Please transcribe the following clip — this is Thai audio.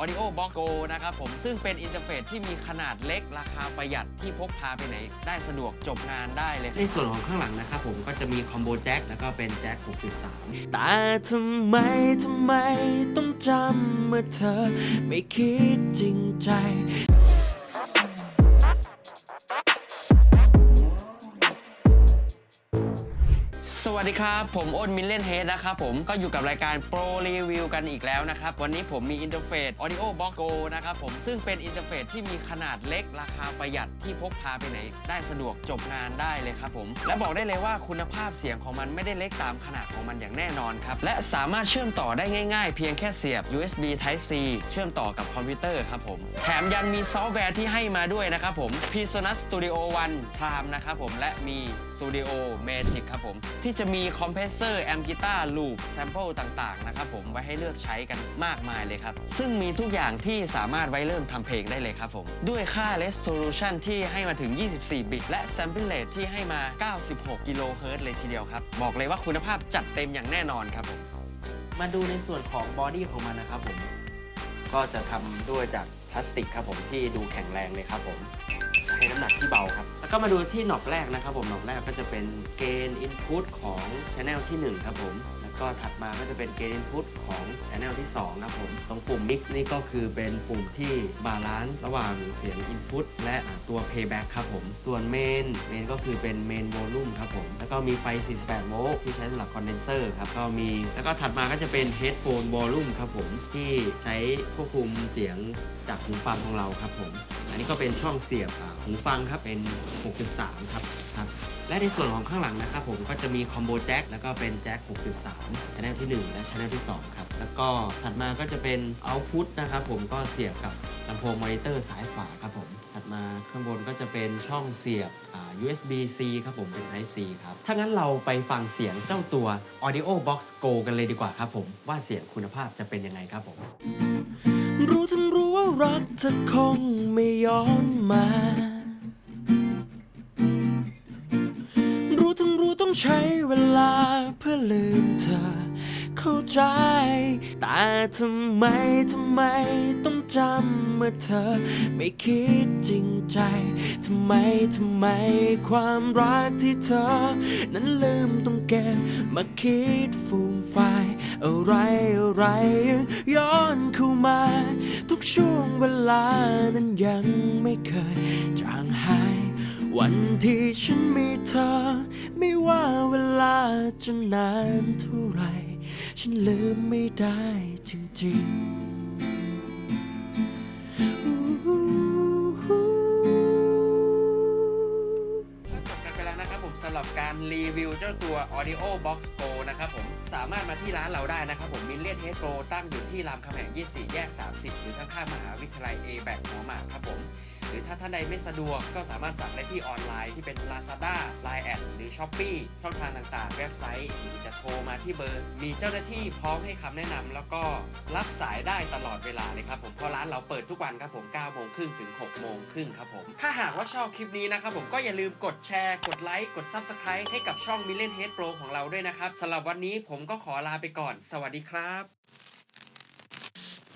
Audio Box Go นะครับผมซึ่งเป็นอินเทอร์เฟซที่มีขนาดเล็กราคาประหยัดที่พกพาไปไหน ได้สะดวกจบงานได้เลย ในส่วนของข้างหลังนะครับผมก็จะมีคอมโบแจ็คแล้วก็เป็นแจ็ค6.3 แต่ทำไมทำไมต้องจำเมื่อเธอไม่คิดจริงใจ สวัสดีครับ ผมอ้นมิลเลนเฮดนะครับผมก็อยู่กับรายการโปรรีวิวกันอีกแล้วนะครับ วันนี้ผมมีอินเทอร์เฟซ Audio Box Go นะครับผมซึ่งเป็นอินเทอร์เฟซที่มีขนาดเล็กราคาประหยัดที่พกพาไปไหน ได้สะดวกจบงานได้เลยครับผม และบอกได้เลยว่าคุณภาพเสียงของมันไม่ได้เล็กตามขนาดของมันอย่างแน่นอนครับ และสามารถเชื่อมต่อได้ง่ายๆ เพียงแค่เสียบ USB Type C เชื่อมต่อกับคอมพิวเตอร์ครับผมแถมยันมีซอฟต์แวร์ที่ให้มาด้วยนะครับผม PSonus Studio One Prime นะครับผมและมี Studio Magic ครับผมที่จะมีมีคอมเพรสเซอร์แอมกีตาร์ลูปแซมเปิลต่างๆนะครับผมไว้ให้เลือกใช้กันมากมายเลยครับ ซึ่งมีทุกอย่างที่สามารถไว้เริ่มทำเพลงได้เลยครับผม ด้วยค่า resolution ที่ให้มาถึง 24 บิต และ sample rate ที่ให้มา 96 กิโลเฮิรตซ์เลยทีเดียวครับ บอกเลยว่าคุณภาพจัดเต็มอย่างแน่นอนครับผม มาดูในส่วนของบอดี้ของมันนะครับผม ก็จะทำด้วยจากพลาสติกครับผมที่ดูแข็งแรงเลยครับผม ให้น้ำหนักที่เบาครับ แล้วก็มาดูที่หนอบแรกนะครับผมหนอบแรกก็จะเป็นเกณฑ์อินพุตของ Channel ที่ 1 ครับผม แล้วก็ถัดมาก็จะเป็นเกณฑ์อินพุตของ Channel ที่ 2 ครับผม ตรงปุ่ม Mix นี่ก็คือเป็นปุ่มที่บาลานซ์ระหว่างเสียง Input และตัว Playback ครับผม ส่วนเมนเมนก็คือเป็นเมนโวลูมครับผม แล้วก็มีไฟ 48 โวลต์ที่ใช้สำหรับคอนเดนเซอร์ครับ ก็มี แล้วก็ถัดมาก็จะเป็น Headphone Volume ครับผมที่ใช้ควบคุมเสียงจากหูฟังของเราครับผม อันนี้ก็เป็นช่องเสียบหูฟังครับเป็น 6.3 ครับครับ และในส่วนของข้างหลังนะครับผมก็จะมีคอมโบแจ็คแล้วก็เป็นแจ็ค 6.3 channel ที่ 1 และ channel ที่ 2 ครับ แล้วก็ถัดมาก็จะเป็น output นะครับผมก็เสียบกับลำโพงมอนิเตอร์ซ้ายขวาครับผม ถัดมาข้างบนก็จะเป็นช่องเสียบ USB C ครับผมเป็น Type C ครับ ถ้างั้นเราไปฟังเสียงเจ้าตัว Audio Box Go กันเลยดีกว่าครับผม ว่าเสียงคุณภาพจะเป็นยังไงครับผม รู้ทั้งรู้ว่ารักเธอคงไม่ย้อนมา รู้ทั้งรู้ต้องใช้เวลาเพื่อลืมเธอ เข้าใจ แต่ทำไมทำไมต้องจำเมื่อเธอ ไม่คิดจริงใจ ทำไมทำไมความรักที่เธอ นั้นลืมต้องเก็บมาคิดฟูมไฟาย อะไรอะไรยังย้อนเข้ามา ทุกช่วงเวลานั้นยังไม่เคยจางหาย วันที่ฉันมีเธอ ไม่ว่าเวลาจะนานเท่าไหรฉันลืมไม่ได้จริงๆ การรีวิวเจ้าตัว Audio Box Pro นะครับผมสามารถมาที่ร้านเราได้นะครับผมมิลเลียนเฮดโปรตั้งอยู่ที่รามคำแหง 24 แยก 30 หรือข้างๆมหาวิทยาลัย A แบกหัวหมากครับผม รือถ้าท่านใดไม่สะดวกก็สามารถสั่งได้ที่ออนไลน์ที่เป็น Lazada Line แอดหรือ s h อ p e e ช่องทางต่างๆ เว็บไซต์ หรือจะโทรมาที่เบอร์ มีเจ้าหน้าที่พร้อมให้คำแนะนำแล้วก็รับสายได้ตลอดเวลาเลยครับผมเพราะร้านเราเปิดทุกวันครับผม9โมงครึ่งถึง6โมงครึ่งครับผมถ้าหากว่าชอบคลิปนี้นะครับผมก็อย่าลืมกดแชร์ กดไลค์กด Subscribe ให้กับช่อง m i l l i o n Head Pro ของเราด้วยนะครับสำหรับวันนี้ผมก็ขอลาไปก่อน สวัสดีครับ